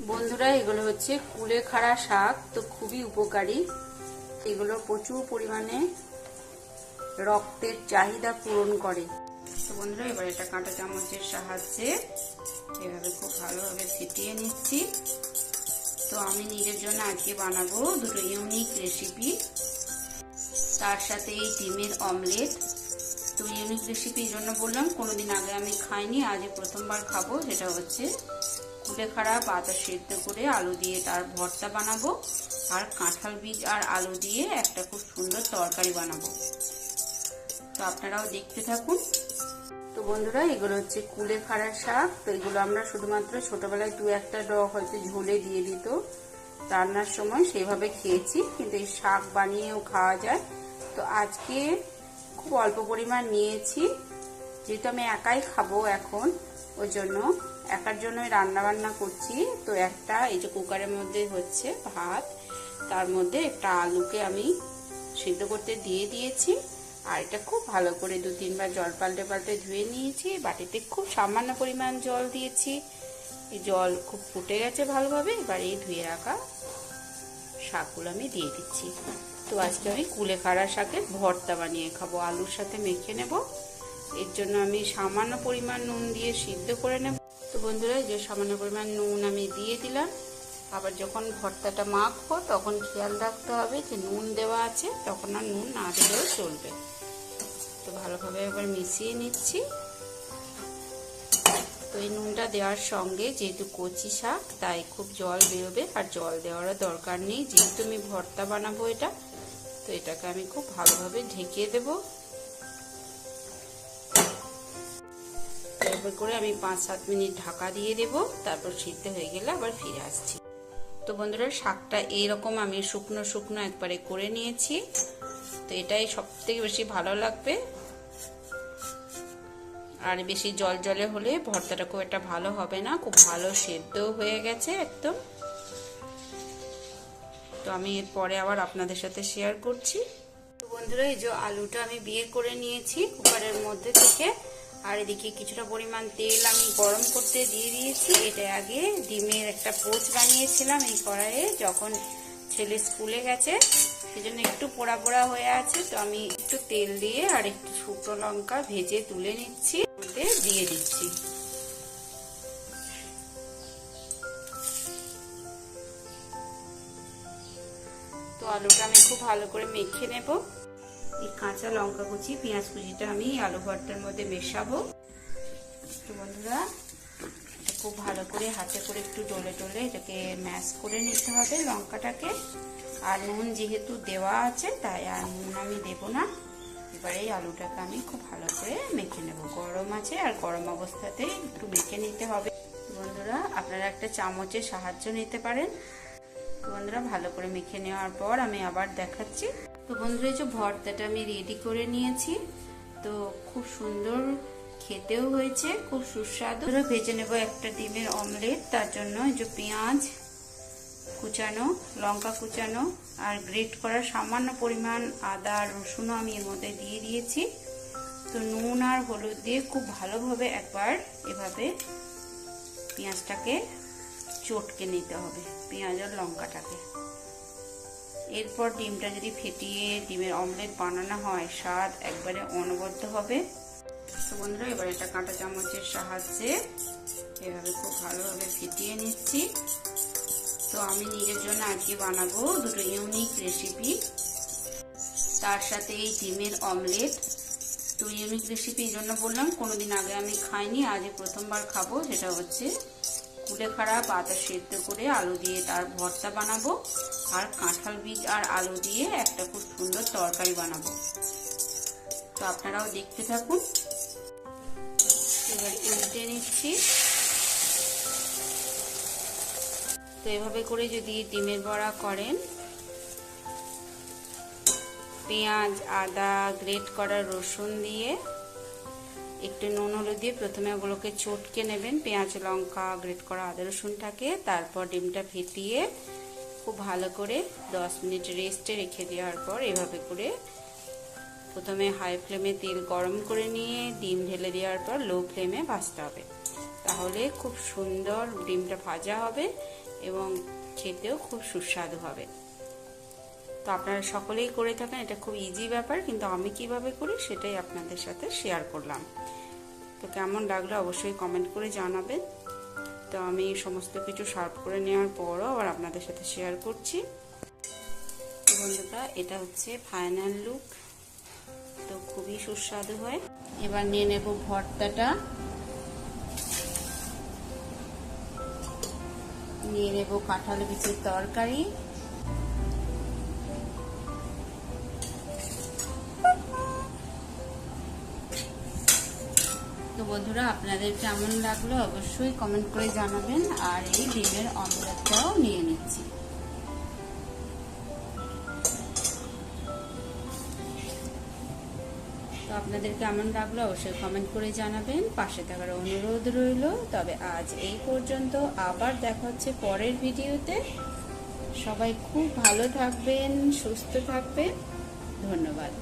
বন্ধুরা, এগুলো হচ্ছে কুলেখাড়া শাক, তো খুবই উপকারী। এগুলো প্রচুর পরিমাণে রক্তের চাহিদা পূরণ করে। তো বন্ধুরা, এবার এটা কাঁটা চামচের সাহায্যে এভাবে খুব ভালোভাবে ছিটিয়ে নিচ্ছি। তো আমি নিজের জন্য আজকে বানাবো দুটো ইউনিক রেসিপি। তার সাথে এই ডিমের অমলেট। তো ইউনিক রেসিপি জন্য বললাম, কোনোদিন আগে আমি খাইনি আজ প্রথমবার খাব, সেটা হচ্ছে কুলেখাড়া পাতা সেদ্ধ করে আলু দিয়ে তার ভর্তা বানাবো, আর কাঁঠাল বীজ আর আলু দিয়ে একটা খুব সুন্দর তরকারি বানাবো। তো আপনারাও দেখতে থাকুন। তো বন্ধুরা, এগুলো হচ্ছে কুলে কুলেখাড়া শাক। তো এগুলো আমরা শুধুমাত্র ছোটবেলায় দু একটা ডগ হয়তো ঝোলে দিয়ে দিত। রান্নার সময় সেইভাবে খেয়েছি, কিন্তু এই শাক বানিয়েও খাওয়া যায়। তো আজকে খুব অল্প পরিমাণ নিয়েছি, যেহেতু আমি একাই খাব এখন। ওই জন্য, একার জন্যই রান্না বান্না করছি। তো একটা, এই যে কুকারের মধ্যে হচ্ছে ভাত, তার মধ্যে একটা আলুকে আমি সিদ্ধ করতে দিয়ে দিয়েছি। আর এটা খুব ভালো করে দু তিনবার জল পাল্টে পাল্টে ধুয়ে নিয়েছি। বাটিতে খুব সামান্য পরিমাণ জল দিয়েছি। জল খুব ফুটে গেছে ভালোভাবে, এবার এই ধুয়ে রাখা শাকগুলো আমি দিয়ে দিচ্ছি। তো আজকে আমি কুলেখাড়া শাকের ভর্তা বানিয়ে খাব, আলুর সাথে মেখে নেব। এর জন্য আমি সামান্য পরিমাণ নুন দিয়ে সিদ্ধ করে নেব। তো বন্ধুরা যে সামান্য পরিমাণ নুন আমি দিয়ে দিলাম। আবার যখন ভর্তাটা মাখবো, তখন খেয়াল রাখতে হবে যে নুন দেওয়া আছে, তখন আর নুন না দিলেও চলবে। তো ভালোভাবে এবার মিশিয়ে নিচ্ছি। তো এই নুনটা দেওয়ার সঙ্গে যেহেতু কচি শাক, তাই খুব জল বেরোবে আর জল দেওয়ারও দরকার নেই। যেহেতু আমি ভর্তা বানাবো এটা, তো এটাকে আমি খুব ভালোভাবে ঢেকে দেব। এবার করে আমি পাঁচ, সাত মিনিট ঢাকা দিয়ে দেব। তারপর সিদ্ধ হয়ে গেলে আবার ফিরে আসছি। তো বন্ধুরা, শাকটা এইরকম আমি শুকনো শুকনো একবারে করে নিয়েছি। তো এটাই সব থেকে বেশি ভালো লাগবে। আর বেশি জল, জলে হলে ভর্তাটা খুব একটা ভালো হবে না। খুব ভালো সেদ্ধ হয়ে গেছে একদম। তো আমি এরপরে আবার আপনাদের সাথে শেয়ার করছি। তো বন্ধুরা, এই যে আলুটা আমি বিয়ে করে নিয়েছি কুকারের মধ্যে থেকে। আর এদিকে কিছুটা পরিমাণ তেল আমি গরম করতে দিয়ে দিয়েছি। এটা আগে ডিমের একটা পোচ বানিয়েছিলাম এই কড়াইয়ে যখন ছেলে স্কুলে গেছে। সেজন্য একটু পোড়া পোড়া হয়ে আছে। তো আমি একটু তেল দিয়ে আর একটু শুকনো লঙ্কা ভেজে তুলে নিচ্ছি। দিয়ে দিচ্ছি। তো আলুটা আমি খুব ভালো করে মেখে নেব। এই কাঁচা লঙ্কা কুচি, পেঁয়াজ কুচিটা আমি আলু ভর্তার মধ্যে মেশাবো। তো বন্ধুরা খুব ভালো করে হাতে করে একটু ডলে ডলে এটাকে ম্যাশ করে নিতে হবে লঙ্কাটাকে। আর নুন যেহেতু দেওয়া আছে, তাই আর নুন আমি দেবো না। এবারে আলুটাকে আমি খুব ভালো করে মেখে নেব। গরম আছে আর গরম অবস্থাতেই একটু মেখে নিতে হবে। বন্ধুরা, আপনারা একটা চামচের সাহায্য নিতে পারেন। তো বন্ধুরা, ভালো করে মেখে নেওয়ার পর আমি আবার দেখাচ্ছি। তো বন্ধুরা, এই যে ভর্তাটা আমি রেডি করে নিয়েছি। তো খুব সুন্দর খেতেও হয়েছে, খুব সুস্বাদু। ভেজে নেব একটা ডিমের অমলেট তার জন্য যে পেঁয়াজ কুচানো, লঙ্কা কুচানো, আর গ্রেট করা সামান্য পরিমাণ আদা আর রসুনও আমি এর মধ্যে দিয়ে দিয়েছি। তো নুন আর হলুদ দিয়ে খুব ভালোভাবে একবার এভাবে পেঁয়াজটাকে চটকে নিতে হবে, পেঁয়াজ আর লঙ্কাটাকে। এরপর ডিমটা যদি ফেটিয়ে ডিমের অমলেট বানানো হয়, স্বাদ একবারে অনবদ্য হবে। বন্ধুরা, এবার এটা কাঁটা চামচের সাহায্যে এভাবে খুব ভালোভাবে ফেটিয়ে নিচ্ছি। তো আমি নিজের জন্য আজকে বানাবো দুটো ইউনিক রেসিপি। তার সাথে এই ডিমের অমলেট। তো ইউনিক রেসিপি এই জন্য বললাম, কোনোদিন আগে আমি খাইনি আজ প্রথমবার খাব, সেটা হচ্ছে কুলেখাড়া পাতা সেদ্ধ করে আলু দিয়ে তার ভর্তা বানাবো, আর কাঁঠাল বীজ আর আলু দিয়ে একটা খুব সুন্দর তরকারি বানাবো। তো আপনারাও দেখতে থাকুন। এবার উল্টে নিচ্ছি। তো এভাবে করে যদি ডিমের বড়া করেন, পেঁয়াজ, আদা, গ্রেট করা রসুন দিয়ে একটু নুন, হলুদ দিয়ে প্রথমে ওগুলোকে চটকে নেবেন। পেঁয়াজ, লঙ্কা, গ্রেট করা আদা, রসুনটাকে, তারপর ডিমটা ফেটিয়ে খুব ভালো করে দশ মিনিট রেস্টে রেখে দেওয়ার পর এভাবে করে প্রথমে হাই ফ্লেমে তেল গরম করে নিয়ে ডিম ঢেলে দেওয়ার পর লো ফ্লেমে ভাজতে হবে। তাহলে খুব সুন্দর ডিমটা ভাজা হবে এবং খেতেও খুব সুস্বাদু হবে। তো আপনারা সকলেই করে থাকেন, এটা খুব ইজি ব্যাপার, কিন্তু আমি কীভাবে করি সেটাই আপনাদের সাথে শেয়ার করলাম। তো কেমন লাগল অবশ্যই কমেন্ট করে জানাবেন। তো আমি সমস্ত কিছু সার্ভ করে নেওয়ার পরও আবার আপনাদের সাথে শেয়ার করছি। বন্ধুরা, এটা হচ্ছে ফাইনাল লুক তো খুবই সুস্বাদু হয়। এবার নিয়ে নেব ভর্তাটা। নিয়ে নেব কাঁঠাল বিচের তরকারি। বন্ধুরা, আপনাদের কেমন লাগল অবশ্যই কমেন্ট করে জানাবেন। আর এই ডিমের অমলেটটাও নিয়ে নিচ্ছি। তো আপনাদের কেমন লাগল অবশ্যই কমেন্ট করে জানাবেন। পাশে থাকার অনুরোধ রইল। তবে আজ এই পর্যন্ত আবার দেখা হচ্ছে পরের ভিডিওতে। সবাই খুব ভালো থাকবেন, সুস্থ থাকবেন। ধন্যবাদ।